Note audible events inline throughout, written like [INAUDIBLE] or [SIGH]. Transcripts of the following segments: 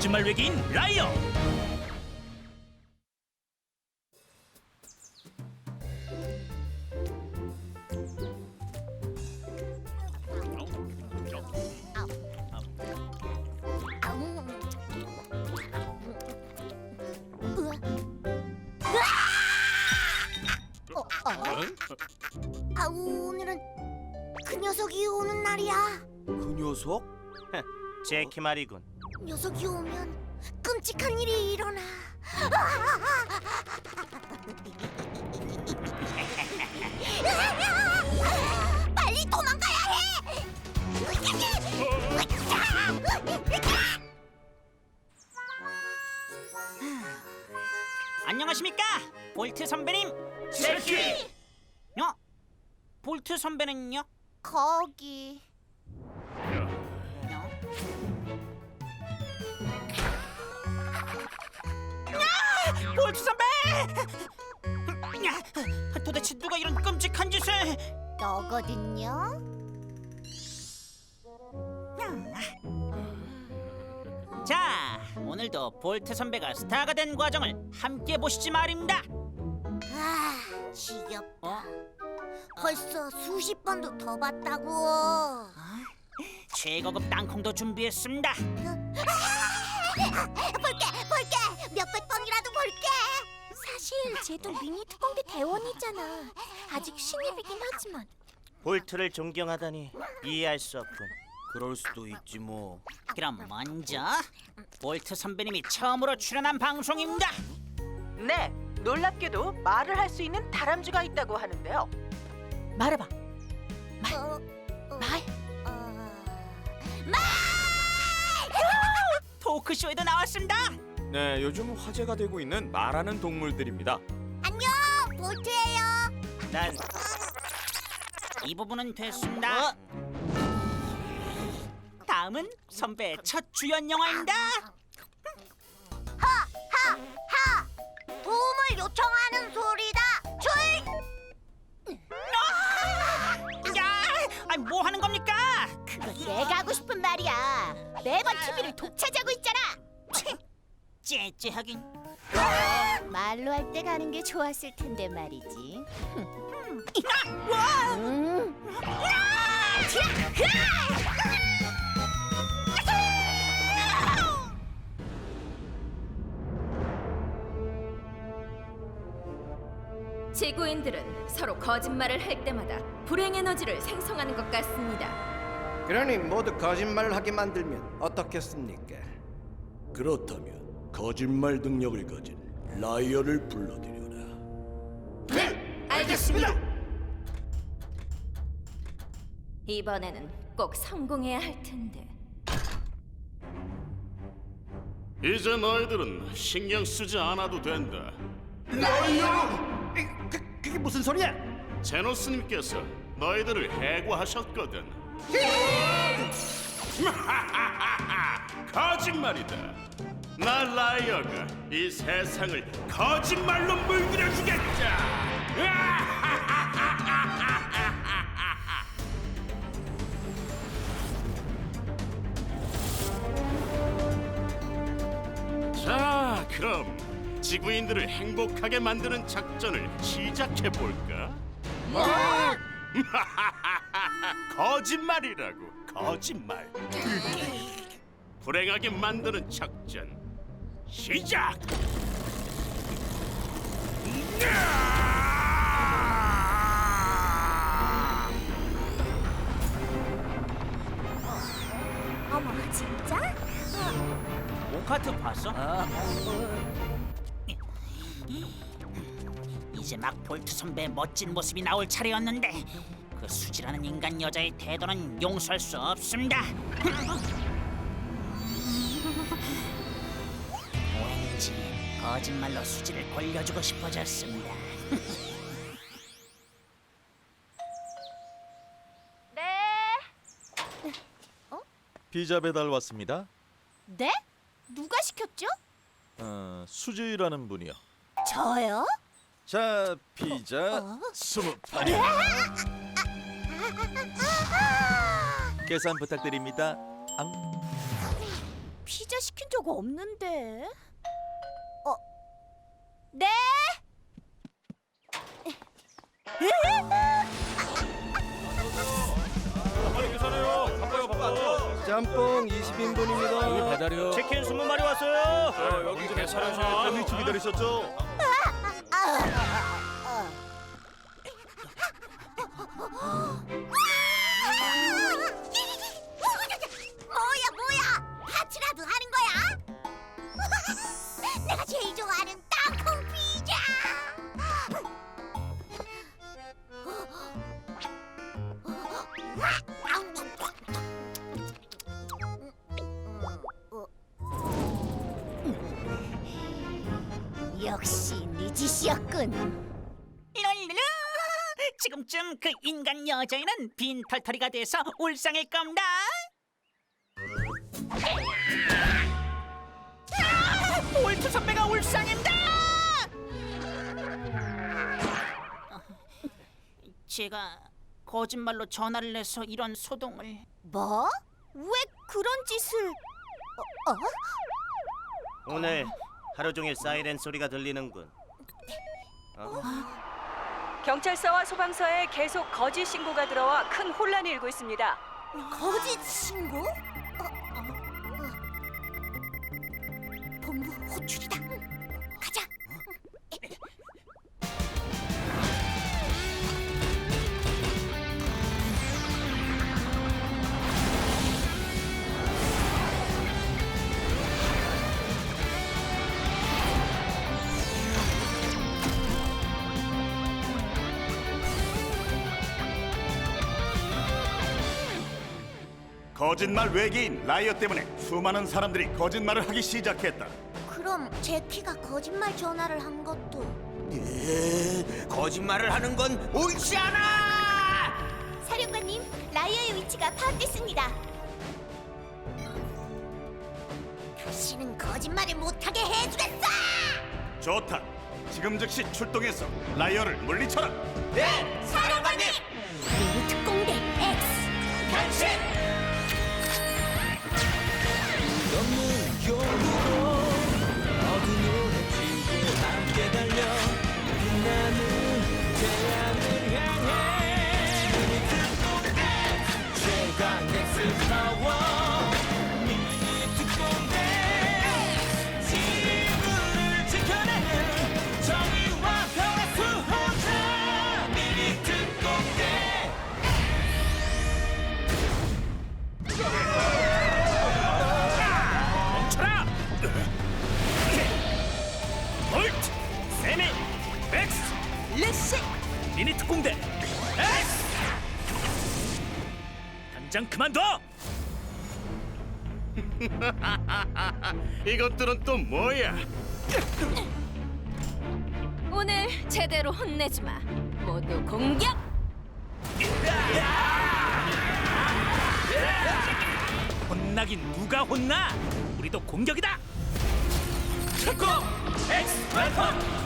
거짓말 외계인 라이어 어, 어? 아 오늘은 그 녀석이 오는 날이야. 그 녀석? [LAUGHS] 제키 말이군. 녀석이 오면 끔찍한 일이 일어나. [LAUGHS] 빨리 도망가야 해. 안녕하십니까 볼트 선배님 제키 어? 볼트 선배는요? 거기. 볼트 선배! 야, 도대체 누가 이런 끔찍한 짓을 너거든요. 자 오늘도 볼트 선배가 스타가 된 과정을 함께 보시지 말입니다 아, 지겹다. 어? 벌써 수십 번도 더 봤다고. 최고급 땅콩도 준비했습니다 사실 쟤도 미니 특공대 대원이잖아. 아직 신입이긴 하지만. 볼트를 존경하다니 이해할 수 없군. 그럴 수도 있지 뭐. 그럼 먼저 볼트 선배님이 처음으로 출연한 방송입니다 네, 놀랍게도 말을 할 수 있는 다람쥐가 있다고 하는데요. 말해봐. 어, 어, 말. 어... 토크쇼에도 나왔습니다 네, 요즘 화제가 되고 있는 말하는 동물들입니다. 안녕, 볼트예요. 난 이 부분은 됐습니다 다음은 선배의 첫 주연 영화입니다 하하하! 도움을 요청하는 소리다. 출! 야, 아니 뭐 하는 겁니까? 그건 내가 하고 싶은 말이야. 매번 TV를 독차지하고 있잖아. 째째하긴 말로 할 때 가는 게 좋았을 텐데 말이지. 와! 음. 지구인들은 서로 거짓말을 할 때마다 불행 에너지를 생성하는 것 같습니다. 그러니 모두 거짓말을 하게 만들면 어떻겠습니까? 그렇다면 거짓말 능력을 가진 라이어를 불러들여라. 네, 알겠습니다. 이번에는 꼭 성공해야 할 텐데. 이제 너희들은 신경 쓰지 않아도 된다. 그, 그게 무슨 소리야? 제노스님께서 너희들을 해고하셨거든. [LAUGHS] 거짓말이다. 나 라이어가 이 세상을 거짓말로 물들여 주겠다. [LAUGHS] 자, 그럼 지구인들을 행복하게 만드는 작전을 시작해 볼까? [LAUGHS] 거짓말이라고 거짓말. 불행하게 만드는 작전 시작. 어머, 진짜? 오카트 봤어? 이제 막 볼트 선배의 멋진 모습이 나올 차례였는데 그 수지라는 인간 여자의 태도는 용서할 수 없습니다. 왠지 거짓말로 수지를 골려주고 싶어졌습니다. [LAUGHS] 네. 피자 배달 왔습니다. 네? 누가 시켰죠? 어, 수지라는 분이요. 저요? 자, 피자 어? 스무 판이 계산 부탁드립니다. 앙. 피자 시킨 적 없는데. 어, 네. 짬뽕 20인분입니다. 배달이요. 치킨 20마리 왔어요. 여기 괜찮으세요? 일찍 기다리셨죠? 역시 네 짓이었군. 이럴르르 지금쯤 그 인간 여자애는 빈털터리가 돼서 울상일 겁니다 아, 볼트 선배가 울상입니다 제가 거짓말로 전화를 내서 이런 소동을 뭐? 왜 그런 짓을? 어? 어? 오늘 하루 종일 사이렌 소리가 들리는군. 어? 경찰서와 소방서에 계속 거짓 신고가 들어와 큰 혼란이 일고 있습니다. 거짓 신고? 어, 어, 어. 본부 호출이다. 거짓말 외계인 라이어 때문에 수많은 사람들이 거짓말을 하기 시작했다. 그럼 제키가 거짓말 전화를 한 것도 거짓말을 하는 건 옳지 않아. 사령관님 라이어의 위치가 파악됐습니다. 다시는 거짓말을 못하게 해주겠어. 좋다. 지금 즉시 출동해서 라이어를 물리쳐라. 네, 사령관님. 그만둬! [LAUGHS] 이것들은 또 뭐야? 오늘 제대로 혼내주마. 모두 공격! 혼나긴 누가 혼나? 우리도 공격이다! 축구! 엑스 웰컴!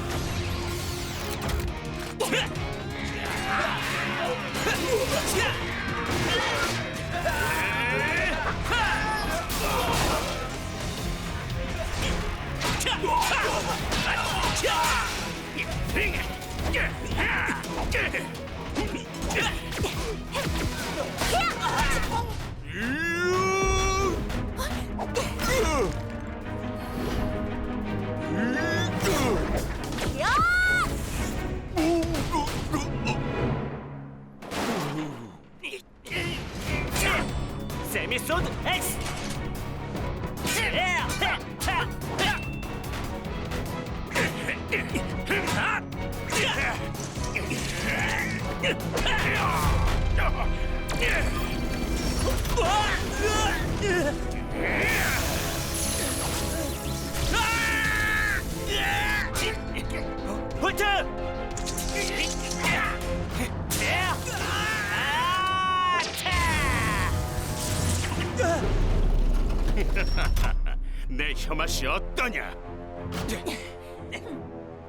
세 볼트! [LAUGHS] 내 혀맛이 어떠냐?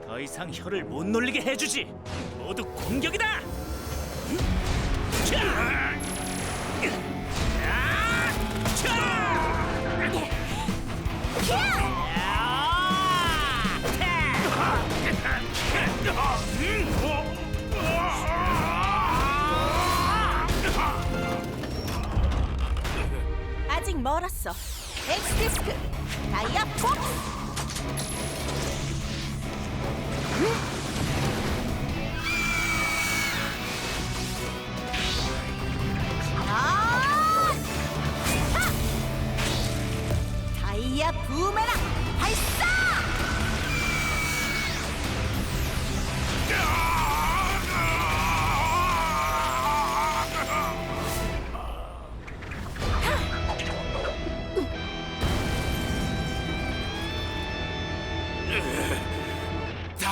더 이상 혀를 못 놀리게 해주지. 모두 공격이다. 자!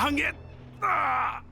당했다.